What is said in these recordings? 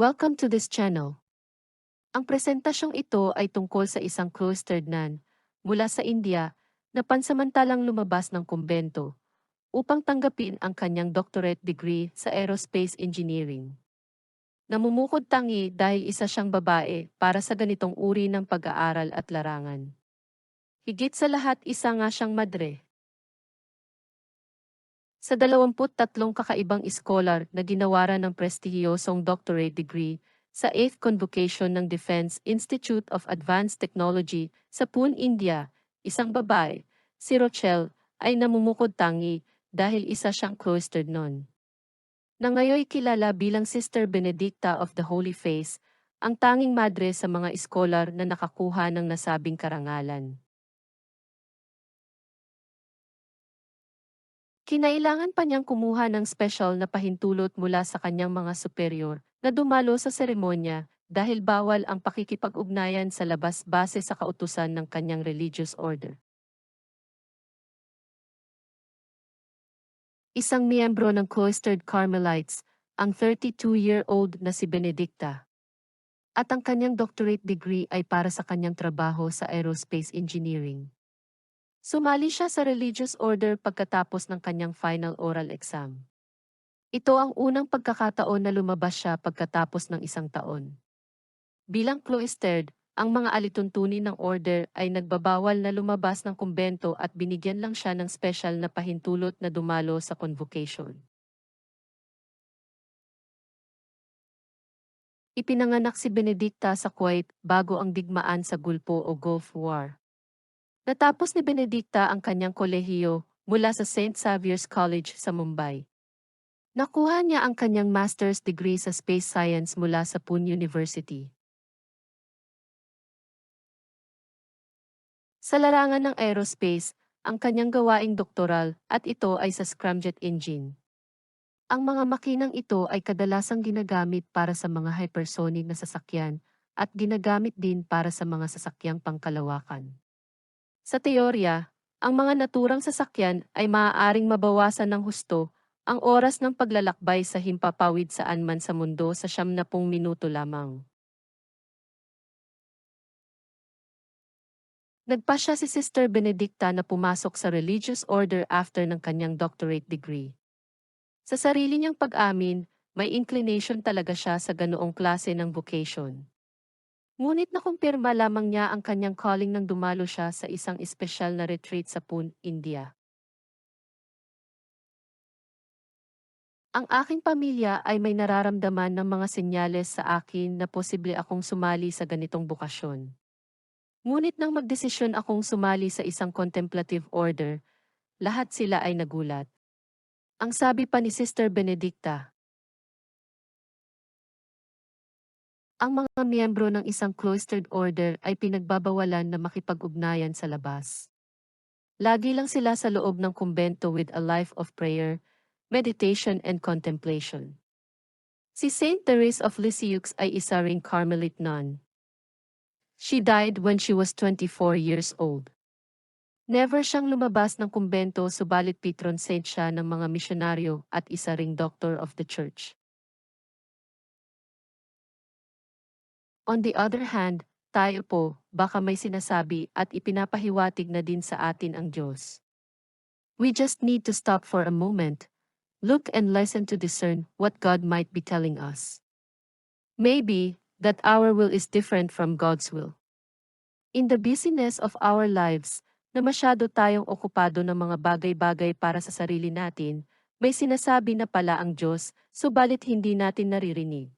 Welcome to this channel. Ang presentasyong ito ay tungkol sa isang cloistered nun mula sa India na pansamantalang lumabas ng kumbento upang tanggapin ang kanyang doctorate degree sa aerospace engineering. Namumukod tangi dahil isa siyang babae para sa ganitong uri ng pag-aaral at larangan. Higit sa lahat isa nga siyang madre. Sa 23 kakaibang scholar na ginawaran ng prestihiyosong doctorate degree sa 8th Convocation ng Defense Institute of Advanced Technology sa Pune, India, isang babae, si Rochelle, ay namumukod tangi dahil isa siyang cloistered nun. Na ngayoy kilala bilang Sister Benedicta of the Holy Face, ang tanging madre sa mga scholar na nakakuha ng nasabing karangalan. Kinailangan pa niyang kumuha ng special na pahintulot mula sa kanyang mga superior na dumalo sa seremonya dahil bawal ang pakikipag-ugnayan sa labas base sa kautusan ng kanyang religious order. Isang miyembro ng Cloistered Carmelites, ang 32-year-old na si Benedicta. At ang kanyang doctorate degree ay para sa kanyang trabaho sa aerospace engineering. Sumali siya sa religious order pagkatapos ng kanyang final oral exam. Ito ang unang pagkakataon na lumabas siya pagkatapos ng isang taon. Bilang cloistered, ang mga alituntunin ng order ay nagbabawal na lumabas ng kumbento at binigyan lang siya ng special na pahintulot na dumalo sa convocation. Ipinanganak si Benedicta sa Kuwait bago ang digmaan sa Gulpo o Gulf War. Natapos ni Benedicta ang kanyang kolehiyo mula sa St. Xavier's College sa Mumbai. Nakuha niya ang kanyang master's degree sa space science mula sa Pune University. Sa larangan ng aerospace, ang kanyang gawaing doktoral at ito ay sa scramjet engine. Ang mga makinang ito ay kadalasang ginagamit para sa mga hypersonic na sasakyan at ginagamit din para sa mga sasakyang pangkalawakan. Sa teorya, ang mga naturang sasakyan ay maaaring mabawasan ng husto ang oras ng paglalakbay sa himpapawid saan man sa mundo sa siyam na pung minuto lamang. Nagpa siya si Sister Benedicta na pumasok sa religious order after ng kanyang doctorate degree. Sa sarili niyang pag-amin, may inclination talaga siya sa ganoong klase ng vocation. Ngunit nakumpirma lamang niya ang kanyang calling nang dumalo siya sa isang espesyal na retreat sa Pune, India. Ang aking pamilya ay may nararamdaman ng mga senyales sa akin na posible akong sumali sa ganitong bukasyon. Ngunit nang magdesisyon akong sumali sa isang contemplative order, lahat sila ay nagulat. Ang sabi pa ni Sister Benedicta, Ang mga miyembro ng isang cloistered order ay pinagbabawalan na makipag-ugnayan sa labas. Lagi lang sila sa loob ng kumbento with a life of prayer, meditation and contemplation. Si Saint Therese of Lisieux ay isa ring Carmelite nun. She died when she was 24 years old. Never siyang lumabas ng kumbento subalit patron saint siya ng mga misyonaryo at isa ring doctor of the church. On the other hand, tayo po, baka may sinasabi at ipinapahiwatig na din sa atin ang Diyos. We just need to stop for a moment, look and listen to discern what God might be telling us. Maybe, that our will is different from God's will. In the busyness of our lives, na masyado tayong okupado ng mga bagay-bagay para sa sarili natin, may sinasabi na pala ang Diyos, subalit hindi natin naririnig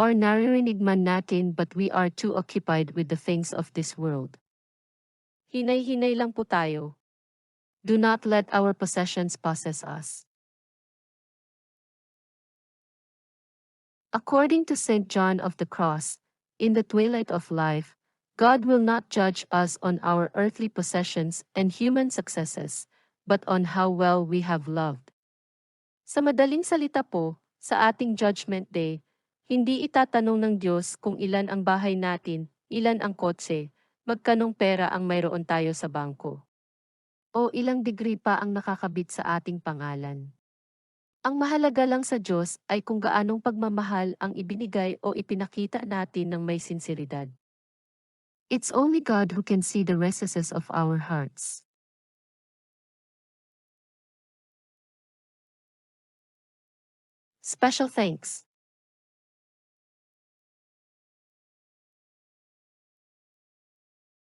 or naririnig man natin but we are too occupied with the things of this world. Hinay-hinay lang po tayo. Do not let our possessions possess us. According to St. John of the Cross, in the twilight of life, God will not judge us on our earthly possessions and human successes, but on how well we have loved. Sa madaling salita po, sa ating judgment day, hindi itatanong ng Diyos kung ilan ang bahay natin, ilan ang kotse, magkanong pera ang mayroon tayo sa bangko. O ilang degree pa ang nakakabit sa ating pangalan. Ang mahalaga lang sa Diyos ay kung gaanong pagmamahal ang ibinigay o ipinakita natin ng may sinseridad. It's only God who can see the recesses of our hearts. Special thanks.